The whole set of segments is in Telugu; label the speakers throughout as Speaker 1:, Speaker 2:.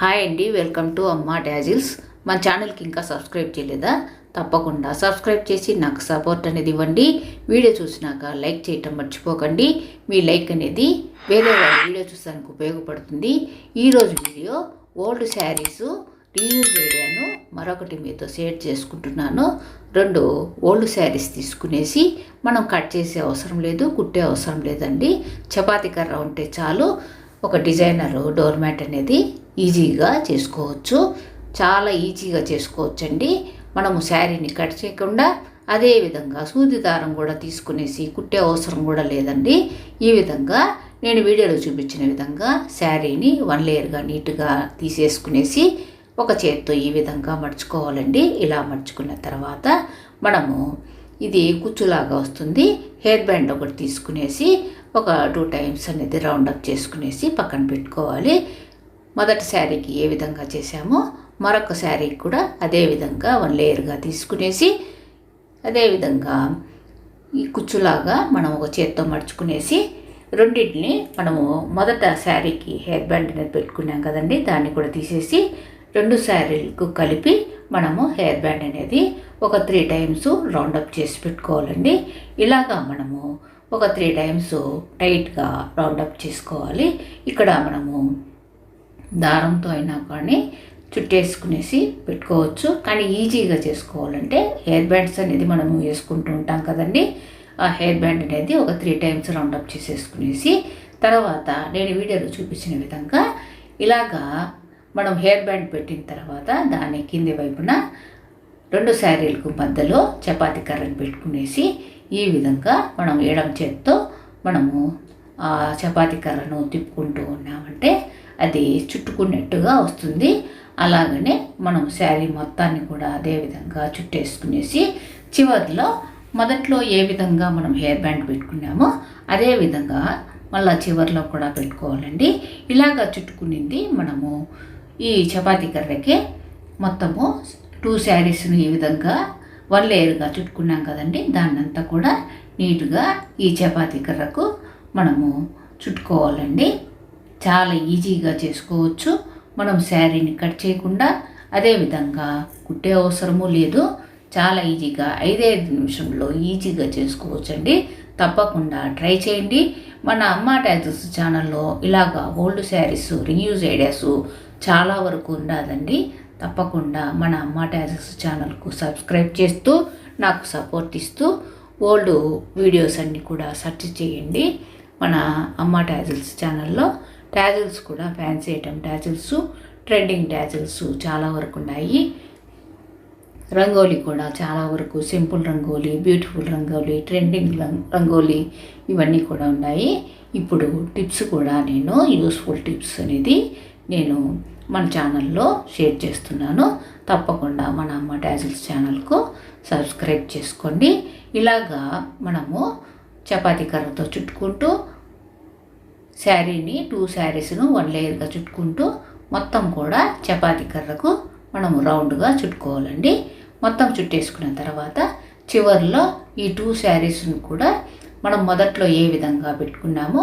Speaker 1: హాయ్ అండి వెల్కమ్ టు అమ్మ డాజిల్స్ మన ఛానల్కి ఇంకా సబ్స్క్రైబ్ చేయలేదా? తప్పకుండా సబ్స్క్రైబ్ చేసి నాకు సపోర్ట్ అనేది ఇవ్వండి. వీడియో చూసినాక లైక్ చేయటం మర్చిపోకండి. మీ లైక్ అనేది వేరే వాళ్ళ వీడియో చూసానికి ఉపయోగపడుతుంది. ఈరోజు వీడియో ఓల్డ్ శారీస్ రీయూజ్ వీడియోను మరొకటి మీతో షేర్ చేసుకుంటున్నాను. రెండు ఓల్డ్ శారీస్ తీసుకునేసి మనం కట్ చేసే అవసరం లేదు కుట్టే అవసరం లేదండి. చపాతీ కర్ర ఉంటే చాలు. ఒక డిజైనర్ డోర్ మ్యాట్ అనేది ఈజీగా చేసుకోవచ్చు. చాలా ఈజీగా చేసుకోవచ్చండి. మనము శారీని కట్ చేయకుండా అదేవిధంగా సూది దారం కూడా తీసుకునేసి కుట్టే అవసరం కూడా లేదండి. ఈ విధంగా నేను వీడియోలో చూపించిన విధంగా శారీని వన్ లేయర్గా నీట్గా తీసేసుకునేసి ఒక చేత్తో ఈ విధంగా మడుచుకోవాలండి. ఇలా మడుచుకున్న తర్వాత మనము ఇది కుచ్చులాగా వస్తుంది. హెయిర్ బ్యాండ్ ఒకటి తీసుకునేసి ఒక టూ టైమ్స్ అనేది రౌండప్ చేసుకునేసి పక్కన పెట్టుకోవాలి. మొదటి శారీకి ఏ విధంగా చేసామో మరొక శారీకి కూడా అదే విధంగా వన్ లేయర్గా తీసుకునేసి అదేవిధంగా ఈ కుచ్చులాగా మనం ఒక చేత్తో మడుచుకునేసి రెండింటిని మనము మొదట శారీకి హెయిర్ బ్యాండ్ అనేది పెట్టుకున్నాం కదండి దాన్ని కూడా తీసేసి రెండు శారీలకు కలిపి మనము హెయిర్ బ్యాండ్ అనేది ఒక త్రీ టైమ్స్ రౌండప్ చేసి పెట్టుకోవాలండి. ఇలాగా మనము ఒక త్రీ టైమ్స్ టైట్గా రౌండప్ చేసుకోవాలి. ఇక్కడ మనము దారంతో అయినా కానీ చుట్టేసుకునేసి పెట్టుకోవచ్చు. కానీ ఈజీగా చేసుకోవాలంటే హెయిర్ బ్యాండ్స్ అనేది మనము వేసుకుంటూ ఉంటాం కదండి. ఆ హెయిర్ బ్యాండ్ అనేది ఒక త్రీ టైమ్స్ రౌండప్ చేసేసుకునేసి తర్వాత నేను వీడియోలో చూపించిన విధంగా ఇలాగా మనం హెయిర్ బ్యాండ్ పెట్టిన తర్వాత దాని కింది వైపున రెండు శారీలకు మధ్యలో చపాతీ కర్రను పెట్టుకునేసి ఈ విధంగా మనం ఎడమ చేత్తో మనము చపాతీ కర్రను తిప్పుకుంటూ ఉన్నామంటే అది చుట్టుకున్నట్టుగా వస్తుంది. అలాగనే మనం శారీ మొత్తాన్ని కూడా అదే విధంగా చుట్టేసుకునేసి చివరిలో మొదట్లో ఏ విధంగా మనం హెయిర్ బ్యాండ్ పెట్టుకున్నామో అదే విధంగా మళ్ళీ చివరిలో కూడా పెట్టుకోవాలండి. ఇలాగా చుట్టుకునింది మనము ఈ చపాతీ కర్రకి. మొత్తము టూ శారీస్ను ఈ విధంగా వన్ లేయర్గా చుట్టుకున్నాం కదండి. దాన్నంతా కూడా నీట్గా ఈ చపాతీ కర్రకు మనము చుట్టుకోవాలండి. చాలా ఈజీగా చేసుకోవచ్చు. మనం శారీని కట్ చేయకుండా అదేవిధంగా కుట్టే అవసరము లేదు. చాలా ఈజీగా ఐదైదు నిమిషంలో ఈజీగా చేసుకోవచ్చండి. తప్పకుండా ట్రై చేయండి. మన అమ్మ ట్యాజెస్ ఛానల్లో ఇలాగా ఓల్డ్ శారీస్ రీయూజ్ ఐడియాస్ చాలా వరకు ఉన్నదండి తప్పకుండా మన అమ్మ ట్యాజెస్ ఛానల్కు సబ్స్క్రైబ్ చేస్తూ నాకు సపోర్ట్ ఇస్తూ ఓల్డ్ వీడియోస్ అన్నీ కూడా సెర్చ్ చేయండి. మన అమ్మ ట్యాజిల్స్ ఛానల్లో ట్యాజిల్స్ కూడా fancy item tassels trending tassels చాలా వరకు ఉన్నాయి. రంగోలీ కూడా చాలా వరకు simple rangoli beautiful rangoli trending rangoli ఇవన్నీ కూడా ఉన్నాయి. ఇప్పుడు టిప్స్ కూడా నేను యూస్ఫుల్ టిప్స్ అనేది నేను మన ఛానల్లో షేర్ చేస్తున్నాను. తప్పకుండా మన అమ్మ డాజిల్స్ ఛానల్కు సబ్స్క్రైబ్ చేసుకోండి. ఇలాగా మనము చపాతీ కర్రతో చుట్టుకుంటూ శారీని టూ శారీస్ను వన్ లేయర్గా చుట్టుకుంటూ మొత్తం కూడా చపాతీ కర్రకు మనము రౌండ్గా చుట్టుకోవాలండి. మొత్తం చుట్టేసుకున్న తర్వాత చివరిలో ఈ టూ శారీస్ను కూడా మనం మొదట్లో ఏ విధంగా పెట్టుకున్నామో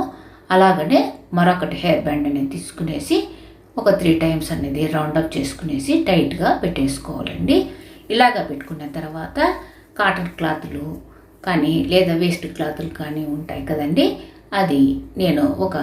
Speaker 1: అలాగనే మరొకటి హెయిర్ బ్యాండ్ అనేది తీసుకునేసి ఒక త్రీ టైమ్స్ అనేది రౌండప్ చేసుకునేసి టైట్గా పెట్టేసుకోవాలండి. ఇలాగా పెట్టుకున్న తర్వాత కాటన్ క్లాతులు కానీ లేదా వేస్ట్ క్లాతులు కానీ ఉంటాయి కదండి. అది నేను ఒక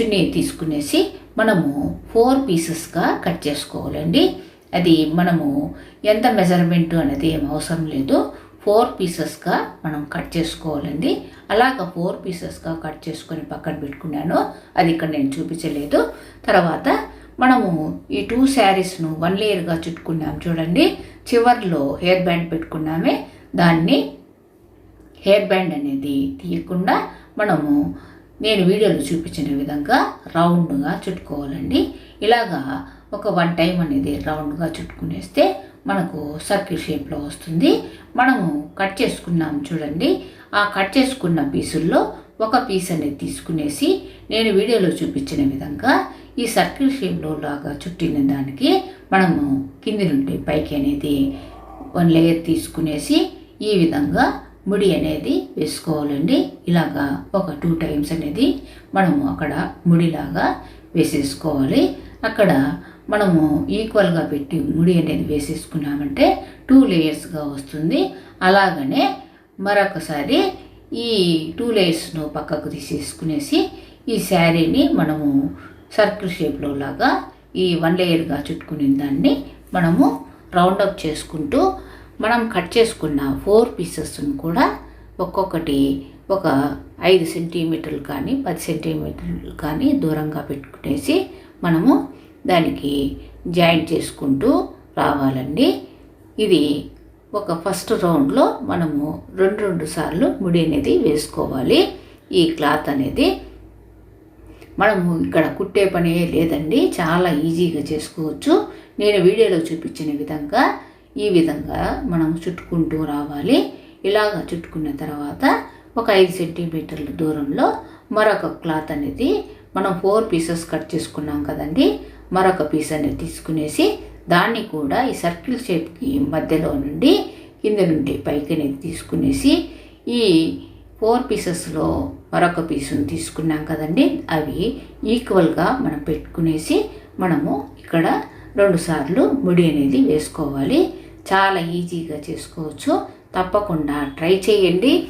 Speaker 1: చున్నీ తీసుకునేసి మనము ఫోర్ పీసెస్గా కట్ చేసుకోవాలండి. అది మనము ఎంత మెజర్మెంట్ అనేది ఏం అవసరం లేదు. ఫోర్ పీసెస్గా మనం కట్ చేసుకోవాలండి. అలాగ ఫోర్ పీసెస్గా కట్ చేసుకొని పక్కన పెట్టుకున్నాను. అది ఇక్కడ నేను చూపించలేదు. తర్వాత మనము ఈ టూ శారీస్ను వన్ లేయర్గా చుట్టుకున్నాం చూడండి. చివర్లో హెయిర్ బ్యాండ్ పెట్టుకున్నామే. దాన్ని హెయిర్ బ్యాండ్ అనేది తీయకుండా మనము నేను వీడియోలో చూపించిన విధంగా రౌండ్గా చుట్టుకోవాలండి. ఇలాగా ఒక వన్ టైం అనేది రౌండ్గా చుట్టుకునేస్తే మనకు సర్కిల్ షేప్లో వస్తుంది. మనము కట్ చేసుకున్నాం చూడండి. ఆ కట్ చేసుకున్న పీసుల్లో ఒక పీస్ అనేది తీసుకునేసి నేను వీడియోలో చూపించిన విధంగా ఈ సర్కిల్ షేప్లో లాగా చుట్టిన దానికి మనము కింది నుండి పైకి అనేది వన్ లేయర్ తీసుకునేసి ఈ విధంగా ముడి అనేది వేసుకోవాలండి. ఇలాగా ఒక టూ టైమ్స్ అనేది మనము అక్కడ ముడిలాగా వేసేసుకోవాలి. అక్కడ మనము ఈక్వల్గా పెట్టి ముడి అనేది వేసేసుకున్నామంటే టూ లేయర్స్గా వస్తుంది. అలాగనే మరొకసారి ఈ టూ లేయర్స్ను పక్కకు తీసేసుకునేసి ఈ శారీని మనము సర్కిల్ షేప్లో లాగా ఈ వన్ లేయర్గా చుట్టుకునే దాన్ని మనము రౌండప్ చేసుకుంటూ మనం కట్ చేసుకున్న ఫోర్ పీసెస్ను కూడా ఒక్కొక్కటి ఒక ఐదు సెంటీమీటర్లు కానీ పది సెంటీమీటర్లు కానీ దూరంగా పెట్టుకునేసి మనము దానికి జాయింట్ చేసుకుంటూ రావాలండి. ఇది ఒక ఫస్ట్ రౌండ్లో మనము రెండు రెండు సార్లు ముడి అనేది వేసుకోవాలి. ఈ క్లాత్ అనేది మనము ఇక్కడ కుట్టే పని లేదండి. చాలా ఈజీగా చేసుకోవచ్చు. నేను వీడియోలో చూపించిన విధంగా ఈ విధంగా మనం చుట్టుకుంటూ రావాలి. ఇలాగ చుట్టుకున్న తర్వాత ఒక ఐదు సెంటీమీటర్ల దూరంలో మరొక క్లాత్ అనేది మనం ఫోర్ పీసెస్ కట్ చేసుకున్నాం కదండి. మరొక పీస్ అనేది తీసుకునేసి దాన్ని కూడా ఈ సర్కిల్ షేప్కి మధ్యలో నుండి కింద నుండి పైకి అనేది తీసుకునేసి ఈ ఫోర్ పీసెస్లో మరొక పీసును తీసుకున్నాం కదండి. అవి ఈక్వల్గా మనం పెట్టుకునేసి మనము ఇక్కడ రెండుసార్లు ముడి అనేది వేసుకోవాలి. చాలా ఈజీగా చేసుకోవచ్చు. తప్పకుండా ట్రై చేయండి.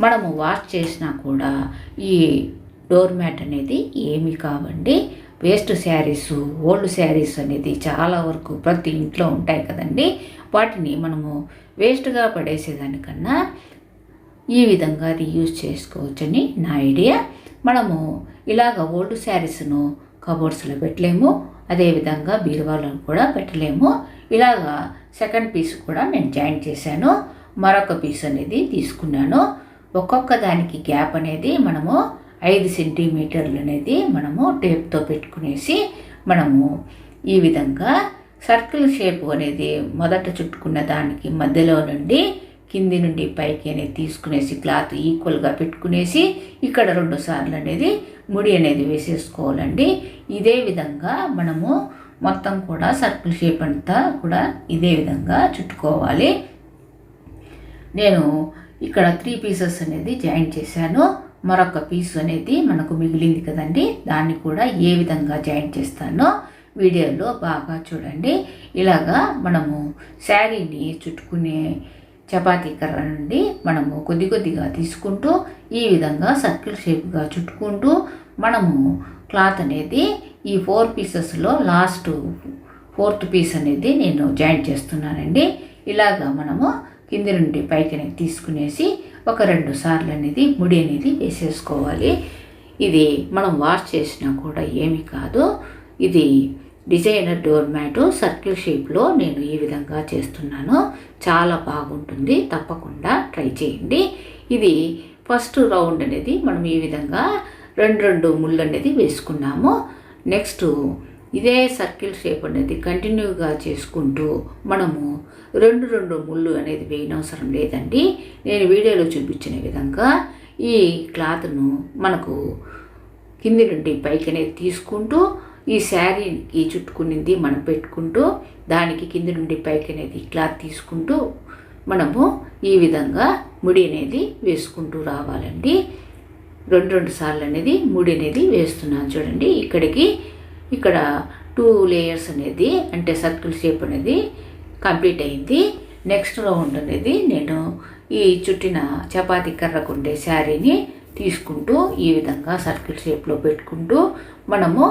Speaker 1: మనము వాష్ చేసినా కూడా ఈ డోర్ మ్యాట్ అనేది ఏమి కావండి. వేస్ట్ శారీస్ ఓల్డ్ శారీస్ అనేది చాలా వరకు ప్రతి ఇంట్లో ఉంటాయి కదండి. వాటిని మనము వేస్ట్గా పడేసేదానికన్నా ఈ విధంగా రీయూజ్ చేసుకోవచ్చని నా ఐడియా. మనము ఇలాగ ఓల్డ్ శారీస్ను కబోర్డ్స్లో పెట్టలేము. అదేవిధంగా బీరువాలో కూడా పెట్టలేము. ఇలాగా సెకండ్ పీస్ కూడా నేను జాయిన్ చేశాను. మరొక పీస్ అనేది తీసుకున్నాను. ఒక్కొక్క దానికి గ్యాప్ అనేది మనము ఐదు సెంటీమీటర్లు అనేది మనము టేప్తో పెట్టుకునేసి మనము ఈ విధంగా సర్కిల్ షేప్ అనేది మొదట చుట్టుకున్న దానికి మధ్యలో నుండి కింది నుండి పైకి అనేది తీసుకునేసి క్లాత్ ఈక్వల్గా పెట్టుకునేసి ఇక్కడ రెండు సార్లు అనేది ముడి అనేది వేసేసుకోవాలండి. ఇదే విధంగా మనము మొత్తం కూడా సర్కిల్ షేప్ అంతా కూడా ఇదే విధంగా చుట్టుకోవాలి. నేను ఇక్కడ త్రీ పీసెస్ అనేది జాయిన్ చేశాను. మరొక పీస్ అనేది మనకు మిగిలింది కదండి. దాన్ని కూడా ఏ విధంగా జాయిన్ చేస్తానో వీడియోలో బాగా చూడండి. ఇలాగా మనము శారీని చుట్టుకునే చపాతీ కర్ర నుండి మనము కొద్ది కొద్దిగా తీసుకుంటూ ఈ విధంగా సర్కిల్ షేప్గా చుట్టుకుంటూ మనము క్లాత్ అనేది ఈ ఫోర్ పీసెస్లో లాస్ట్ ఫోర్త్ పీస్ అనేది నేను జాయింట్ చేస్తున్నానండి. ఇలాగా మనము కింది నుండి పైకి తీసుకునేసి ఒక రెండు సార్లు అనేది ముడి అనేది వేసేసుకోవాలి. ఇది మనం వాష్ చేసినా కూడా ఏమి కాదు. ఇది డిజైనర్ డోర్ మ్యాట్ సర్కిల్ షేప్లో నేను ఈ విధంగా చేస్తున్నాను. చాలా బాగుంటుంది. తప్పకుండా ట్రై చేయండి. ఇది ఫస్ట్ రౌండ్ అనేది మనం ఈ విధంగా రెండు రెండు ముళ్ళు అనేది వేసుకున్నాము. నెక్స్ట్ ఇదే సర్కిల్ షేప్ అనేది కంటిన్యూగా చేసుకుంటూ మనము రెండు రెండు ముళ్ళు అనేది వేయనవసరం లేదండి. నేను వీడియోలో చూపించిన విధంగా ఈ క్లాత్ను మనకు కింది నుండి పైకి అనేది తీసుకుంటూ ఈ శారీకి చుట్టుకునింది మనం పెట్టుకుంటూ దానికి కింద నుండి పైకి అనేది క్లాత్ తీసుకుంటూ మనము ఈ విధంగా ముడి అనేది వేసుకుంటూ రావాలండి. రెండు రెండు సార్లు అనేది ముడి అనేది వేస్తున్నాను చూడండి. ఇక్కడికి ఇక్కడ టూ లేయర్స్ అనేది అంటే సర్కిల్ షేప్ అనేది కంప్లీట్ అయింది. నెక్స్ట్ రౌండ్ అనేది నేను ఈ చుట్టిన చపాతీ కర్రకుండే శారీని తీసుకుంటూ ఈ విధంగా సర్కిల్ షేప్లో పెట్టుకుంటూ మనము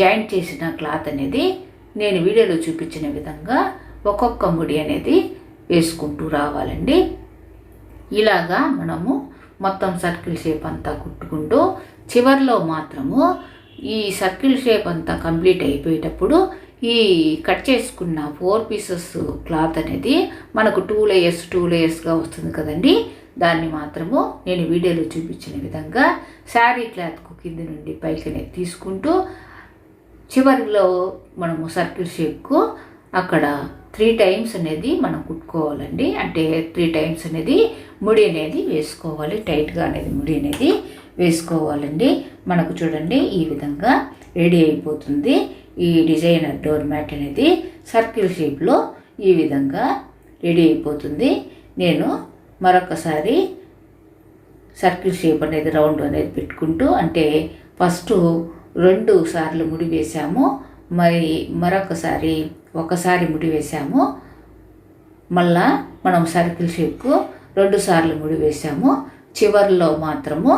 Speaker 1: జాయింట్ చేసిన క్లాత్ అనేది నేను వీడియోలో చూపించిన విధంగా ఒక్కొక్క ముడి అనేది వేసుకుంటూ రావాలండి. ఇలాగా మనము మొత్తం సర్కిల్ షేప్ అంతా కుట్టుకుంటూ చివరిలో మాత్రము ఈ సర్కిల్ షేప్ అంతా కంప్లీట్ అయిపోయేటప్పుడు ఈ కట్ చేసుకున్న ఫోర్ పీసెస్ క్లాత్ అనేది మనకు టూ లేయర్స్ టూ లేయర్స్గా వస్తుంది కదండి. దాన్ని మాత్రము నేను వీడియోలో చూపించిన విధంగా శారీ క్లాత్కు కింద నుండి పైకి తీసుకుంటూ చివరిలో మనము సర్కిల్ షేప్కు అక్కడ త్రీ టైమ్స్ అనేది మనం కుట్టుకోవాలండి. అంటే త్రీ టైమ్స్ అనేది ముడి అనేది వేసుకోవాలి. టైట్గా అనేది ముడి అనేది వేసుకోవాలండి. మనకు చూడండి ఈ విధంగా రెడీ అయిపోతుంది. ఈ డిజైనర్ డోర్ మ్యాట్ అనేది సర్కిల్ షేప్లో ఈ విధంగా రెడీ అయిపోతుంది. నేను మరొకసారి సర్కిల్ షేప్ అనేది రౌండ్ అనేది పెట్టుకుంటూ అంటే ఫస్ట్ రెండు సార్లు ముడి వేసాము మరి మరొకసారి ఒకసారి ముడి వేసాము మళ్ళా మనం సర్కిల్ షేప్కు రెండు సార్లు ముడి వేసాము చివరిలో మాత్రము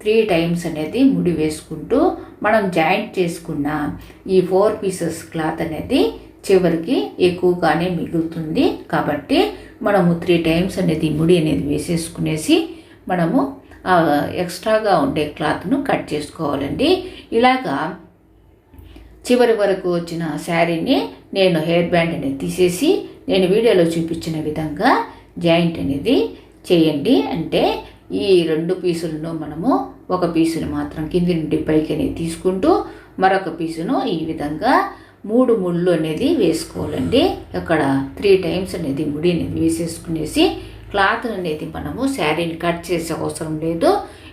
Speaker 1: త్రీ టైమ్స్ అనేది ముడి వేసుకుంటూ మనం జాయింట్ చేసుకున్న ఈ ఫోర్ పీసెస్ క్లాత్ అనేది చివరికి ఎక్కువగానే మిగులుతుంది. కాబట్టి మనము త్రీ టైమ్స్ అనేది ముడి అనేది వేసేసుకునేసి మనము ఎక్స్ట్రాగా ఉండే క్లాత్ను కట్ చేసుకోవాలండి. ఇలాగా చివరి వరకు వచ్చిన శారీని నేను హెయిర్ బ్యాండ్ అనేది తీసేసి నేను వీడియోలో చూపించిన విధంగా జాయింట్ అనేది చేయండి. అంటే ఈ రెండు పీసులను మనము ఒక పీసును మాత్రం కింది నుండి పైకి అనేది తీసుకుంటూ మరొక పీసును ఈ విధంగా మూడు ముళ్ళు అనేది వేసుకోవాలండి. అక్కడ త్రీ టైమ్స్ అనేది ముడి అనేది వేసేసుకునేసి క్లాత్ అనేది మనము శారీని కట్ చేసే అవసరం లేదు.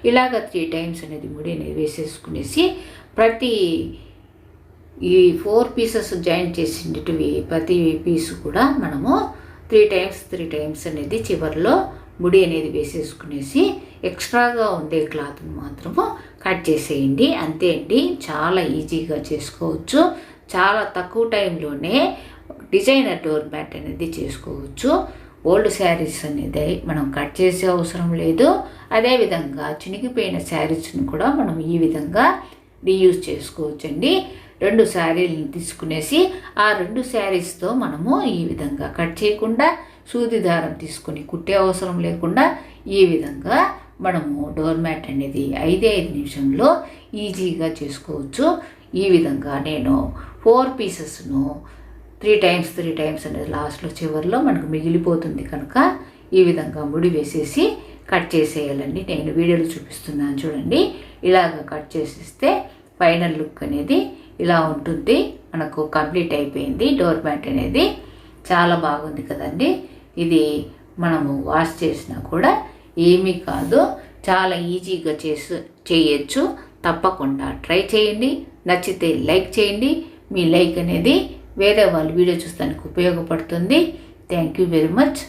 Speaker 1: ఇలాగ త్రీ టైమ్స్ అనేది ముడి అనేది వేసేసుకునేసి ప్రతి ఈ ఫోర్ పీసెస్ జాయిన్ చేసినవి ప్రతి పీస్ కూడా మనము త్రీ టైమ్స్ త్రీ టైమ్స్ అనేది చివరిలో ముడి అనేది వేసేసుకునేసి ఎక్స్ట్రాగా ఉండే క్లాత్ని మాత్రము కట్ చేసేయండి. అంతే అండి. చాలా ఈజీగా చేసుకోవచ్చు. చాలా తక్కువ టైంలోనే డిజైనర్ డోర్ మ్యాట్ అనేది చేసుకోవచ్చు. ఓల్డ్ శారీస్ అనేది మనం కట్ చేసే అవసరం లేదు. అదేవిధంగా చినిగిపోయిన శారీస్ని కూడా మనం ఈ విధంగా రీయూజ్ చేసుకోవచ్చండి. రెండు శారీలను తీసుకునేసి ఆ రెండు శారీస్తో మనము ఈ విధంగా కట్ చేయకుండా సూది దారం తీసుకొని కుట్టే అవసరం లేకుండా ఈ విధంగా మనము డోర్ మ్యాట్ అనేది ఐదే ఐదు నిమిషంలో ఈజీగా చేసుకోవచ్చు. ఈ విధంగా నేను ఫోర్ పీసెస్ను త్రీ టైమ్స్ త్రీ టైమ్స్ అనేది లాస్ట్లో చివరిలో మనకు మిగిలిపోతుంది కనుక ఈ విధంగా ముడి వేసేసి కట్ చేసేయాలండి. నేను వీడియోలో చూపిస్తున్నాను చూడండి. ఇలాగ కట్ చేసేస్తే ఫైనల్ లుక్ అనేది ఇలా ఉంటుంది. మనకు కంప్లీట్ అయిపోయింది. డోర్ మ్యాట్ అనేది చాలా బాగుంది కదండి. ఇది మనము వాష్ చేసినా కూడా ఏమీ కాదు. చాలా ఈజీగా చేసు చేయొచ్చు. తప్పకుండా ట్రై చేయండి. నచ్చితే లైక్ చేయండి. మీ లైక్ అనేది వేరే వాళ్ళు వీడియో చూస్తానికి ఉపయోగపడుతుంది. Thank you very much